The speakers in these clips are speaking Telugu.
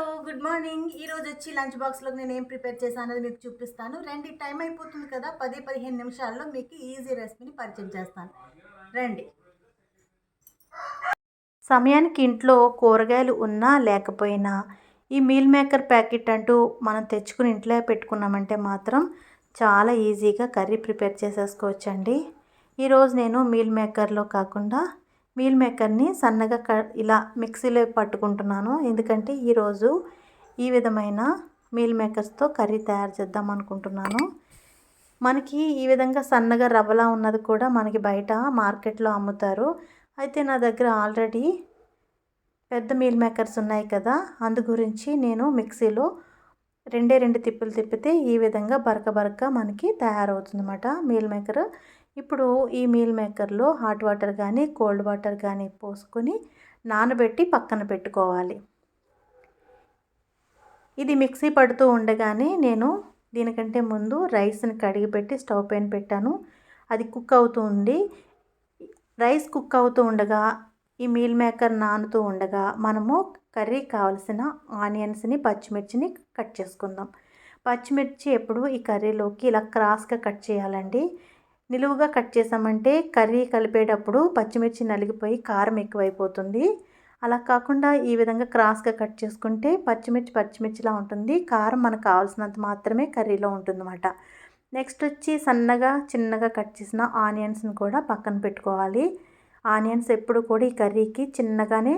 Hello good morning. ఈరోజు వచ్చి లంచ్ బాక్స్లో నేను ఏం ప్రిపేర్ చేశాను అనేది మీకు చూపిస్తాను. రండి టైం అయిపోతుంది కదా. పది పదిహేను నిమిషాల్లో మీకు ఈజీ రెసిపీని పరిచయం చేస్తాను. రండి. సమయానికి ఇంట్లో కూరగాయలు ఉన్నా లేకపోయినా ఈ మీల్ మేకర్ ప్యాకెట్ అంటూ మనం తెచ్చుకుని ఇంట్లో పెట్టుకున్నామంటే మాత్రం చాలా ఈజీగా కర్రీ ప్రిపేర్ చేసేసుకోవచ్చండి. ఈరోజు నేను మీల్ మేకర్లో కాకుండా మీల్ మేకర్ని సన్నగా క ఇలా మిక్సీలో పట్టుకుంటున్నాను. ఎందుకంటే ఈరోజు ఈ విధమైన మీల్ మేకర్స్తో కర్రీ తయారు చేద్దాం అనుకుంటున్నాను. మనకి ఈ విధంగా సన్నగా రవ్వలా ఉన్నది కూడా మనకి బయట మార్కెట్లో అమ్ముతారు. అయితే నా దగ్గర ఆల్రెడీ పెద్ద మీల్ మేకర్స్ ఉన్నాయి కదా అందు గురించి నేను మిక్సీలో రెండే రెండు తిప్పులు తిప్పితే ఈ విధంగా బరక బరక మనకి తయారవుతుందన్నమాట మీల్ మేకర్. ఇప్పుడు ఈ మీల్ మేకర్లో హాట్ వాటర్ కానీ కోల్డ్ వాటర్ కానీ పోసుకొని నానబెట్టి పక్కన పెట్టుకోవాలి. ఇది మిక్సీ పడుతూ ఉండగానే నేను దీనికంటే ముందు రైస్ని కడిగి పెట్టి స్టవ్ పైన పెట్టాను. అది కుక్ అవుతూ ఉంది. రైస్ కుక్ అవుతూ ఉండగా ఈ మీల్ మేకర్ నానుతూ ఉండగా మనము కర్రీ కావలసిన ఆనియన్స్ని పచ్చిమిర్చిని కట్ చేసుకుందాం. పచ్చిమిర్చి ఎప్పుడు ఈ కర్రీలోకి ఇలా క్రాస్గా కట్ చేయాలండి. నిలువుగా కట్ చేసామంటే కర్రీ కలిపేటప్పుడు పచ్చిమిర్చి నలిగిపోయి కారం ఎక్కువైపోతుంది. అలా కాకుండా ఈ విధంగా క్రాస్గా కట్ చేసుకుంటే పచ్చిమిర్చి పచ్చిమిర్చిలా ఉంటుంది. కారం మనకు కావాల్సినంత మాత్రమే కర్రీలో ఉంటుందన్నమాట. నెక్స్ట్ వచ్చి సన్నగా చిన్నగా కట్ చేసిన ఆనియన్స్ని కూడా పక్కన పెట్టుకోవాలి. ఆనియన్స్ ఎప్పుడు కూడా ఈ కర్రీకి చిన్నగానే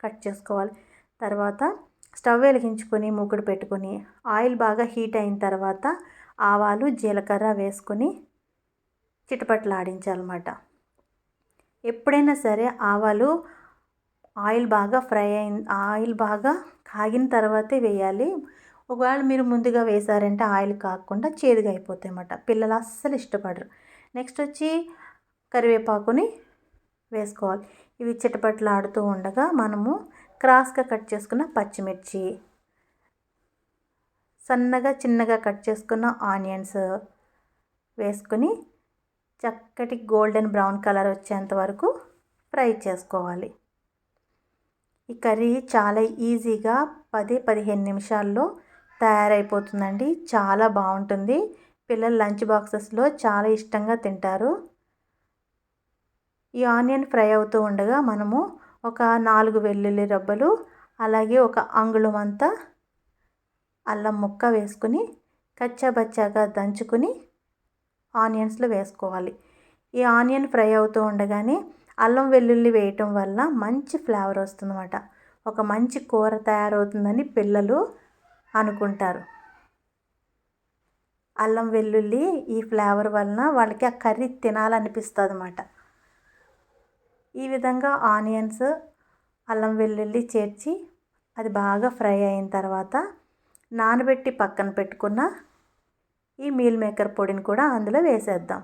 కట్ చేసుకోవాలి. తర్వాత స్టవ్ వెలిగించుకొని మూకుడు పెట్టుకొని ఆయిల్ బాగా హీట్ అయిన తర్వాత ఆవాలు జీలకర్ర వేసుకొని చిటపట్లు ఆడించాలన్నమాట ఎప్పుడైనా సరే ఆవాలు ఆయిల్ బాగా ఫ్రై అయిన ఆయిల్ బాగా కాగిన తర్వాతే వేయాలి. ఒకవేళ మీరు ముందుగా వేసారంటే ఆయిల్ కాకుండా చేదుగా అయిపోతాయి అన్నమాట. పిల్లలు అస్సలు ఇష్టపడరు. నెక్స్ట్ వచ్చి కరివేపాకుని వేసుకోవాలి. ఇవి చిటపట్లు ఆడుతూ ఉండగా మనము క్రాస్గా కట్ చేసుకున్న పచ్చిమిర్చి సన్నగా చిన్నగా కట్ చేసుకున్న ఆనియన్స్ వేసుకొని చక్కటి గోల్డెన్ బ్రౌన్ కలర్ వచ్చేంత వరకు ఫ్రై చేసుకోవాలి. ఈ కర్రీ చాలా ఈజీగా పది పదిహేను నిమిషాల్లో తయారైపోతుందండి. చాలా బాగుంటుంది. పిల్లలు లంచ్ బాక్సెస్లో చాలా ఇష్టంగా తింటారు. ఈ ఆనియన్ ఫ్రై అవుతూ ఉండగా మనము ఒక నాలుగు వెల్లుల్లి రబ్బలు అలాగే ఒక అంగుళం అంతా అల్లం ముక్క వేసుకుని కచ్చాబచ్చాగా దంచుకుని ఆనియన్స్లో వేసుకోవాలి. ఈ ఆనియన్ ఫ్రై అవుతూ ఉండగానే అల్లం వెల్లుల్లి వేయటం వల్ల మంచి ఫ్లేవర్ వస్తుందన్నమాట. ఒక మంచి కూర తయారవుతుందని పిల్లలు అనుకుంటారు. అల్లం వెల్లుల్లి ఈ ఫ్లేవర్ వలన వాళ్ళకి ఆ కర్రీ తినాలనిపిస్తుంది అనమాట ఈ విధంగా ఆనియన్స్ అల్లం వెల్లుల్లి చేర్చి అది బాగా ఫ్రై అయిన తర్వాత నానబెట్టి పక్కన పెట్టుకున్న ఈ మీల్ మేకర్ పొడిని కూడా అందులో వేసేద్దాం.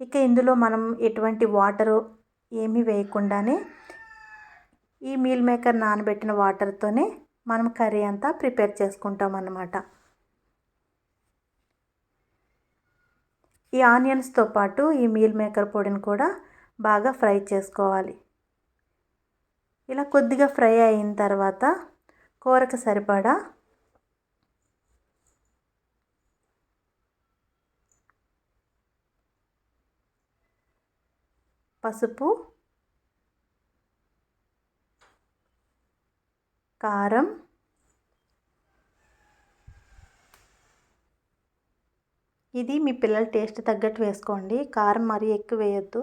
ఇక ఇందులో మనం ఎటువంటి వాటరు ఏమీ వేయకుండానే ఈ మీల్ మేకర్ నానబెట్టిన వాటర్తోనే మనం కర్రీ అంతా ప్రిపేర్ చేసుకుంటాం అన్నమాట ఈ ఆనియన్స్తో పాటు ఈ మీల్ మేకర్ పొడిని కూడా బాగా ఫ్రై చేసుకోవాలి. ఇలా కొద్దిగా ఫ్రై అయిన తర్వాత కూరకు సరిపడా పసుపు కారం ఇది మీ పిల్లల టేస్ట్ తగ్గట్టు వేసుకోండి. కారం మరీ ఎక్కువ వేయొద్దు.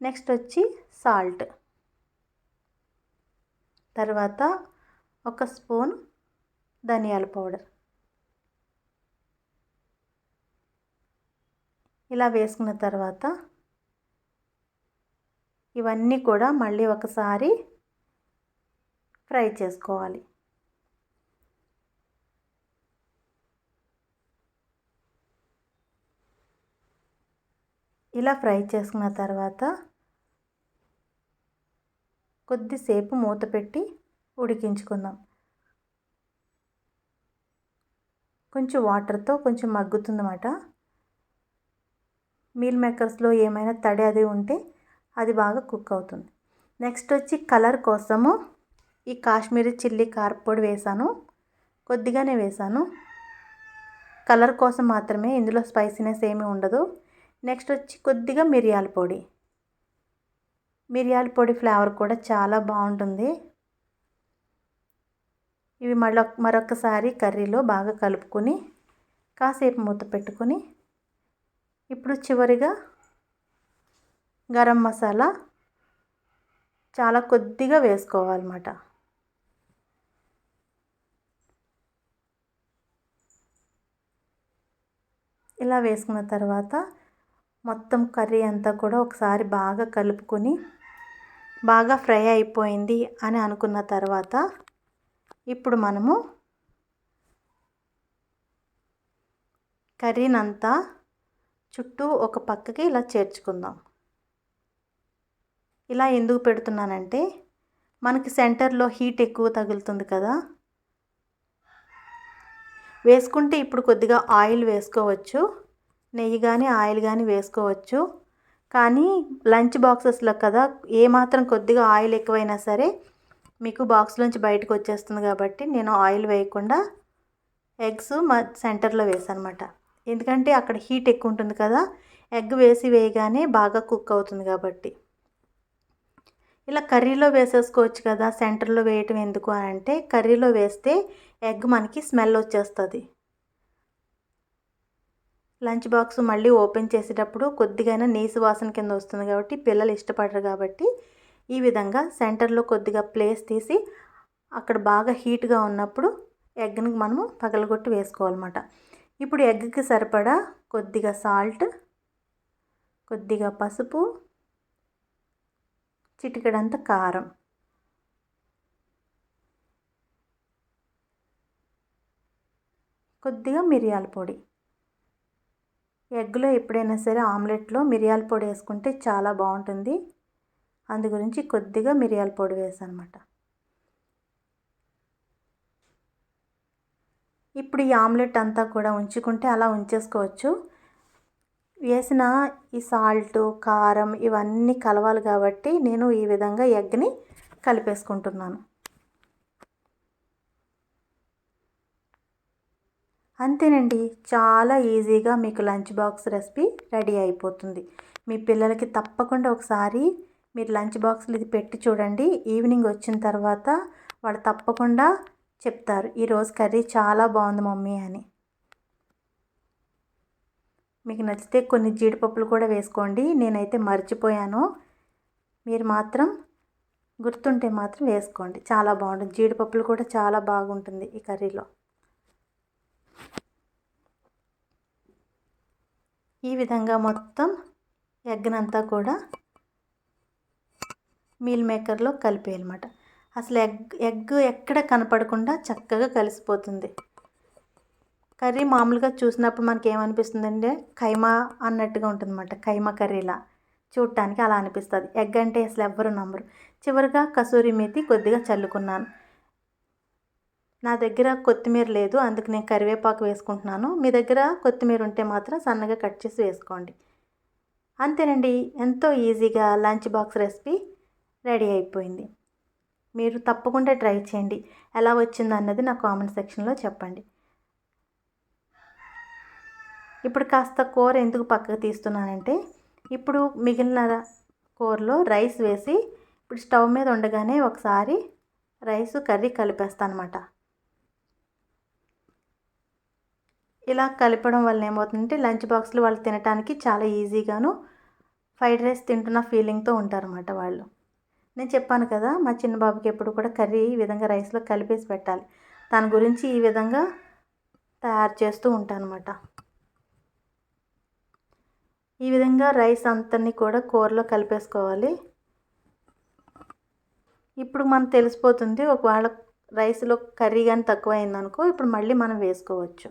నెక్స్ట్ వచ్చి సాల్ట్. తర్వాత ఒక స్పూన్ ధనియాల పౌడర్. ఇలా వేసుకున్న తర్వాత ఇవన్నీ కూడా మళ్ళీ ఒకసారి ఫ్రై చేసుకోవాలి. ఇలా ఫ్రై చేసుకున్న తర్వాత కొద్దిసేపు మూత పెట్టి ఉడికించుకుందాం. కొంచెం వాటర్తో కొంచెం మగ్గుతుందన్నమాట. మీల్ మేకర్స్లో ఏమైనా తడి అది ఉంటే అది బాగా కుక్ అవుతుంది. నెక్స్ట్ వచ్చి కలర్ కోసము ఈ కాశ్మీరీ చిల్లీ కారపొడి వేసాను. కొద్దిగానే వేసాను. కలర్ కోసం మాత్రమే ఇందులో స్పైసీనెస్ ఏమీ ఉండదు. నెక్స్ట్ వచ్చి కొద్దిగా మిరియాల పొడి. మిరియాల పొడి ఫ్లేవర్ కూడా చాలా బాగుంటుంది. ఇవి మళ్ళీ మరొకసారి కర్రీలో బాగా కలుపుకొని కాసేపు మూత పెట్టుకొని ఇప్పుడు చివరిగా గరం మసాలా చాలా కొద్దిగా వేసుకోవాలన్నమాట. ఇలా వేసుకున్న తర్వాత మొత్తం కర్రీ అంతా కూడా ఒకసారి బాగా కలుపుకొని బాగా ఫ్రై అయిపోయింది అని అనుకున్న తర్వాత ఇప్పుడు మనము కర్రీనంతా చుట్టూ ఒక పక్కకి ఇలా చేర్చుకుందాం. ఇలా ఎందుకు పెడుతున్నానంటే మనకి సెంటర్లో హీట్ ఎక్కువ తగులుతుంది కదా. వేసుకుంటే ఇప్పుడు కొద్దిగా ఆయిల్ వేసుకోవచ్చు. నెయ్యి కానీ ఆయిల్ కానీ వేసుకోవచ్చు. కానీ లంచ్ బాక్సెస్లో కదా ఏమాత్రం కొద్దిగా ఆయిల్ ఎక్కువైనా సరే మీకు బాక్స్లోంచి బయటకు వచ్చేస్తుంది కాబట్టి నేను ఆయిల్ వేయకుండా ఎగ్స్ మా సెంటర్లో వేసానమాట అనమాట ఎందుకంటే అక్కడ హీట్ ఎక్కువ ఉంటుంది కదా ఎగ్ వేసి వేయగానే బాగా కుక్ అవుతుంది కాబట్టి. ఇలా కర్రీలో వేసేసుకోవచ్చు కదా సెంటర్లో వేయటం ఎందుకు అని అంటే కర్రీలో వేస్తే ఎగ్ మనకి స్మెల్ వచ్చేస్తుంది. లంచ్ బాక్స్ మళ్ళీ ఓపెన్ చేసేటప్పుడు కొద్దిగా నీసు వాసన కింద వస్తుంది కాబట్టి పిల్లలు ఇష్టపడరు కాబట్టి ఈ విధంగా సెంటర్లో కొద్దిగా ప్లేస్ తీసి అక్కడ బాగా హీట్గా ఉన్నప్పుడు ఎగ్ని మనము పగలగొట్టి వేసుకోవాలన్నమాట. ఇప్పుడు ఎగ్కి సరిపడా కొద్దిగా సాల్ట్ కొద్దిగా పసుపు చిటికెడంత కారం. కొద్దిగా మిరియాల పొడి. ఎగ్లో ఎప్పుడైనా సరే ఆమ్లెట్లో మిరియాల పొడి వేసుకుంటే చాలా బాగుంటుంది. అందు గురించి కొద్దిగా మిరియాల పొడి వేసానమాట. ఇప్పుడు ఈ ఆమ్లెట్ అంతా కూడా ఉంచుకుంటే అలా ఉంచేసుకోవచ్చు. వేసిన ఈ సాల్ట్ కారం ఇవన్నీ కలవాలి కాబట్టి నేను ఈ విధంగా ఎగ్ని కలిపేసుకుంటున్నాను. అంతేనండి చాలా ఈజీగా మీకు లంచ్ బాక్స్ రెసిపీ రెడీ అయిపోతుంది. మీ పిల్లలకి తప్పకుండా ఒకసారి మీరు లంచ్ బాక్స్లు ఇది పెట్టి చూడండి. ఈవినింగ్ వచ్చిన తర్వాత వాళ్ళు తప్పకుండా చెప్తారు ఈరోజు కర్రీ చాలా బాగుంది మమ్మీ అని. మీకు నచ్చితే కొన్ని జీడిపప్పులు కూడా వేసుకోండి. నేనైతే మర్చిపోయాను. మీరు మాత్రం గుర్తుంటే మాత్రం వేసుకోండి. చాలా బాగుంటుంది. జీడిపప్పులు కూడా చాలా బాగుంటుంది ఈ కర్రీలో. ఈ విధంగా మొత్తం ఎగ్నంతా కూడా మీల్ మేకర్లో కలిపేయాలన్నమాట అసలు ఎగ్ ఎగ్ ఎక్కడ కనపడకుండా చక్కగా కలిసిపోతుంది. కర్రీ మామూలుగా చూసినప్పుడు మనకి ఏమనిపిస్తుంది అంటే ఖైమా అన్నట్టుగా ఉంటుందన్నమాట. ఖైమా కర్రీలా. చూడటానికి అలా అనిపిస్తుంది. ఎగ్ అంటే అసలు ఎవ్వరు నమ్మరు. చివరిగా కసూరి మేతి కొద్దిగా చల్లుకున్నాను. నా దగ్గర కొత్తిమీర లేదు. అందుకు నేను కరివేపాకు వేసుకుంటున్నాను. మీ దగ్గర కొత్తిమీర ఉంటే మాత్రం సన్నగా కట్ చేసి వేసుకోండి. అంతేనండి. ఎంతో ఈజీగా లంచ్ బాక్స్ రెసిపీ రెడీ అయిపోయింది. మీరు తప్పకుండా ట్రై చేయండి. ఎలా వచ్చింది అన్నది నా కామెంట్ సెక్షన్లో చెప్పండి. ఇప్పుడు కాస్త కూర ఎందుకు పక్కకు తీస్తున్నానంటే ఇప్పుడు మిగిలిన కూరలో రైస్ వేసి ఇప్పుడు స్టవ్ మీద ఉండగానే ఒకసారి రైస్ కర్రీ కలిపేస్తాను అనమాట ఇలా కలిపడం వల్ల ఏమవుతుందంటే లంచ్ బాక్స్లు వాళ్ళు తినడానికి చాలా ఈజీగాను ఫ్రైడ్ రైస్ తింటున్న ఫీలింగ్తో ఉంటారన్నమాట వాళ్ళు. నేను చెప్పాను కదా మా చిన్న బాబుకి ఎప్పుడు కూడా కర్రీ ఈ విధంగా రైస్లో కలిపేసి పెట్టాలి. దాని గురించి ఈ విధంగా తయారు చేస్తూ ఉంటానమాట ఈ విధంగా రైస్ అంతని కూడా కూరలో కలిపేసుకోవాలి. ఇప్పుడు మనకు తెలిసిపోతుంది ఒకవేళ రైస్లో కర్రీ కానీ తక్కువ అయిందనుకో ఇప్పుడు మళ్ళీ మనం వేసుకోవచ్చు.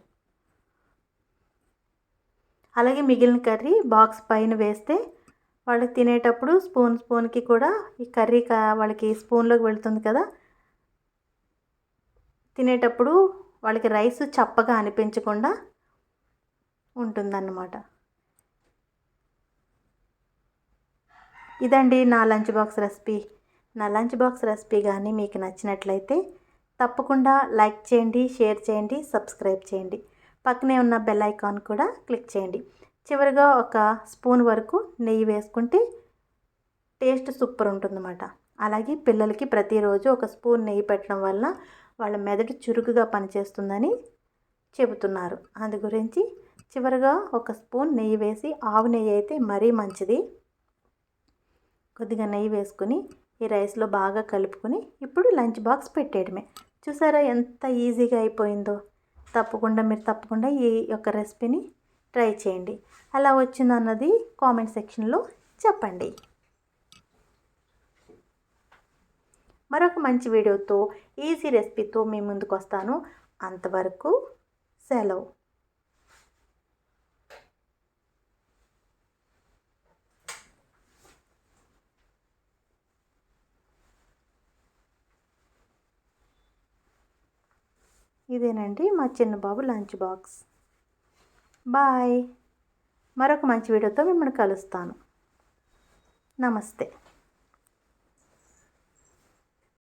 అలాగే మిగిలిన కర్రీ బాక్స్ పైన వేస్తే వాళ్ళకి తినేటప్పుడు స్పూన్ స్పూన్కి కూడా ఈ కర్రీ వాళ్ళకి స్పూన్లోకి వెళుతుంది కదా. తినేటప్పుడు వాళ్ళకి రైస్ చప్పగా అనిపించకుండా ఉంటుందన్నమాట. ఇదండి నా లంచ్ బాక్స్ రెసిపీ. నా లంచ్ బాక్స్ రెసిపీ కానీ మీకు నచ్చినట్లయితే తప్పకుండా లైక్ చేయండి షేర్ చేయండి సబ్స్క్రైబ్ చేయండి. పక్కనే ఉన్న బెల్ ఐకాన్ కూడా క్లిక్ చేయండి. చివరిగా ఒక స్పూన్ వరకు నెయ్యి వేసుకుంటే టేస్ట్ సూపర్ ఉంటుందన్నమాట. అలాగే పిల్లలకి ప్రతిరోజు ఒక స్పూన్ నెయ్యి పెట్టడం వల్ల వాళ్ళ మెదడు చురుకుగా పనిచేస్తుందని చెబుతున్నారు. అందు గురించి చివరిగా ఒక స్పూన్ నెయ్యి వేసి ఆవు నెయ్యి అయితే మరీ మంచిది. కొద్దిగా నెయ్యి వేసుకుని ఈ రైస్లో బాగా కలుపుకొని ఇప్పుడు లంచ్ బాక్స్ పెట్టేయడమే. చూసారా ఎంత ఈజీగా అయిపోయిందో? తప్పకుండా మీరు తప్పకుండా ఈ యొక్క రెసిపీని ట్రై చేయండి. అలా వచ్చిందన్నది కామెంట్ సెక్షన్లో చెప్పండి. మరొక మంచి వీడియోతో ఈజీ రెసిపీతో మీ ముందుకు వస్తాను అంతవరకు సెలవు. ఇదేనండి మా చిన్న బాబు లంచ్ బాక్స్. బాయ్. మరొక మంచి వీడియోతో మిమ్మల్ని కలుస్తాను. నమస్తే.